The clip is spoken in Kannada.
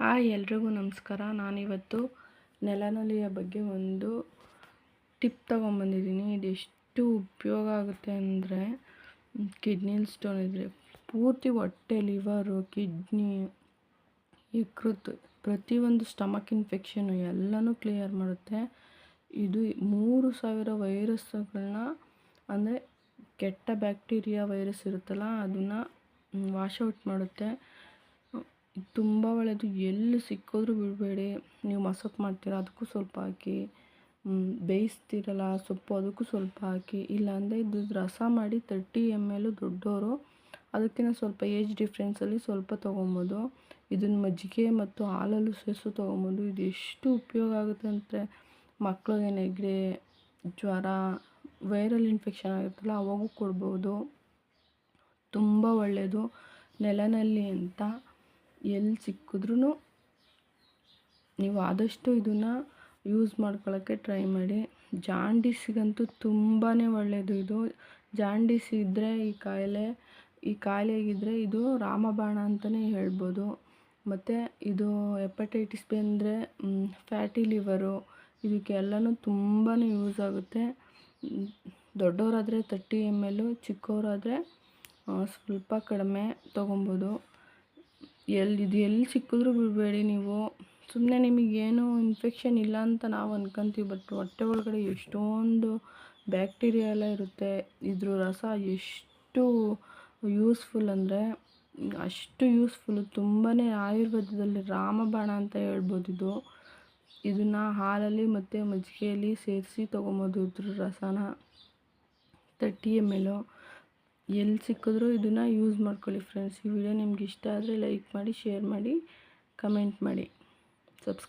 ಹಾಯ್ ಎಲ್ರಿಗೂ ನಮಸ್ಕಾರ. ನಾನಿವತ್ತು ನೆಲನೊಲಿಯ ಬಗ್ಗೆ ಒಂದು ಟಿಪ್ ತೊಗೊಂಬಂದಿದ್ದೀನಿ. ಇದೆಷ್ಟು ಉಪಯೋಗ ಆಗುತ್ತೆ ಅಂದರೆ, ಕಿಡ್ನಿ ಸ್ಟೋನ್ ಇದ್ದರೆ ಪೂರ್ತಿ ಹೊಟ್ಟೆ, ಲಿವರು, ಕಿಡ್ನಿ ಯಕೃತ್ ಪ್ರತಿಯೊಂದು ಸ್ಟಮಕ್ ಇನ್ಫೆಕ್ಷನು ಎಲ್ಲನೂ ಕ್ಲಿಯರ್ ಮಾಡುತ್ತೆ. ಇದು ಮೂರು ಸಾವಿರ ವೈರಸ್ಗಳನ್ನ ಅಂದರೆ ಕೆಟ್ಟ ಬ್ಯಾಕ್ಟೀರಿಯಾ ವೈರಸ್ ಇರುತ್ತಲ್ಲ, ಅದನ್ನು ವಾಶ್ ಔಟ್ ಮಾಡುತ್ತೆ. ತುಂಬ ಒಳ್ಳೆಯದು ಎಲ್ಲಿ ಸಿಕ್ಕಿದ್ರೂ ಬಿಡಬೇಡಿ. ನೀವು ಮಸಕ್ ಮಾಡ್ತೀರ, ಅದಕ್ಕೂ ಸ್ವಲ್ಪ ಹಾಕಿ. ಬೇಯಿಸ್ತೀರಲ್ಲ, ಸೊಪ್ಪು, ಅದಕ್ಕೂ ಸ್ವಲ್ಪ ಹಾಕಿ. ಇಲ್ಲಾಂದರೆ ಇದು ರಸ ಮಾಡಿ ತರ್ಟಿ ಎಂ ಎಲ್ ದೊಡ್ಡವರು ಅದಕ್ಕಿಂತ ಸ್ವಲ್ಪ ಏಜ್ ಡಿಫ್ರೆನ್ಸಲ್ಲಿ ಸ್ವಲ್ಪ ತೊಗೊಬೋದು. ಇದನ್ನು ಮಜ್ಜಿಗೆ ಮತ್ತು ಹಾಲಲ್ಲೂ ಸೇರಿಸು ತೊಗೊಬೋದು. ಇದು ಎಷ್ಟು ಉಪಯೋಗ ಆಗುತ್ತೆ ಅಂದರೆ, ಮಕ್ಳಿಗೆ ನೆಗಡಿ, ಜ್ವರ, ವೈರಲ್ ಇನ್ಫೆಕ್ಷನ್ ಆಗಿರ್ತಲ್ಲ ಅವಾಗೂ ಕೊಡ್ಬೋದು. ತುಂಬ ಒಳ್ಳೆಯದು ನೆಲನಲ್ಲಿ ಅಂತ ಎಲ್ಲಿ ಸಿಕ್ಕಿದ್ರೂ ನೀವು ಆದಷ್ಟು ಇದನ್ನು ಯೂಸ್ ಮಾಡ್ಕೊಳ್ಳೋಕ್ಕೆ ಟ್ರೈ ಮಾಡಿ. ಜಾಂಡೀಸಿಗಂತೂ ತುಂಬಾ ಒಳ್ಳೆಯದು ಇದು. ಜಾಂಡೀಸ್ ಇದ್ದರೆ ಈ ಕಾಯಿಲೆ, ಈ ಕಾಯಿಲೆಗಿದ್ದರೆ ಇದು ರಾಮಬಾಣ ಅಂತಲೇ ಹೇಳ್ಬೋದು. ಮತ್ತು ಇದು ಹೆಪಟೈಟಿಸ್ ಬಿ ಅಂದರೆ ಫ್ಯಾಟಿ ಲಿವರು ಇದಕ್ಕೆಲ್ಲನೂ ತುಂಬಾ ಯೂಸ್ ಆಗುತ್ತೆ. ದೊಡ್ಡವರಾದರೆ ತರ್ಟಿ ಎಂ ಎಲ್ಲು ಚಿಕ್ಕವರಾದರೆ ಸ್ವಲ್ಪ ಕಡಿಮೆ ತೊಗೊಬೋದು. ಎಲ್ಲಿ ಇದು ಎಲ್ಲಿ ಸಿಕ್ಕಿದ್ರೂ ಬಿಡಬೇಡಿ ನೀವು. ಸುಮ್ಮನೆ ನಿಮಗೇನು ಇನ್ಫೆಕ್ಷನ್ ಇಲ್ಲ ಅಂತ ನಾವು ಅನ್ಕೊಂತೀವಿ ಬಟ್ ಹೊಟ್ಟೆ ಒಳಗಡೆ ಎಷ್ಟೊಂದು ಬ್ಯಾಕ್ಟೀರಿಯಾ ಎಲ್ಲ ಇರುತ್ತೆ. ಇದ್ರ ರಸ ಎಷ್ಟು ಯೂಸ್ಫುಲ್ ಅಂದರೆ, ಅಷ್ಟು ಯೂಸ್ಫುಲ್ಲು ತುಂಬಾ ಆಯುರ್ವೇದದಲ್ಲಿ ರಾಮಬಾಣ ಅಂತ ಹೇಳ್ಬೋದು ಇದು. ಇದನ್ನು ಹಾಲಲ್ಲಿ ಮತ್ತು ಮಜ್ಜಿಗೆಯಲ್ಲಿ ಸೇರಿಸಿ ತೊಗೊಬೋದು ಇದ್ರ ರಸನ. ತರ್ಟಿ ಎಂ ಎಲ್ಲಿ ಸಿಕ್ಕಿದ್ರೂ ಇದನ್ನು ಯೂಸ್ ಮಾಡ್ಕೊಳ್ಳಿ ಫ್ರೆಂಡ್ಸ್ ಈ ವಿಡಿಯೋ ನಿಮ್ಗೆ ಇಷ್ಟ ಆದರೆ ಲೈಕ್ ಮಾಡಿ ಶೇರ್ ಮಾಡಿ ಕಮೆಂಟ್ ಮಾಡಿ. ಸಬ್ಸ್ಕ್ರೈಬ್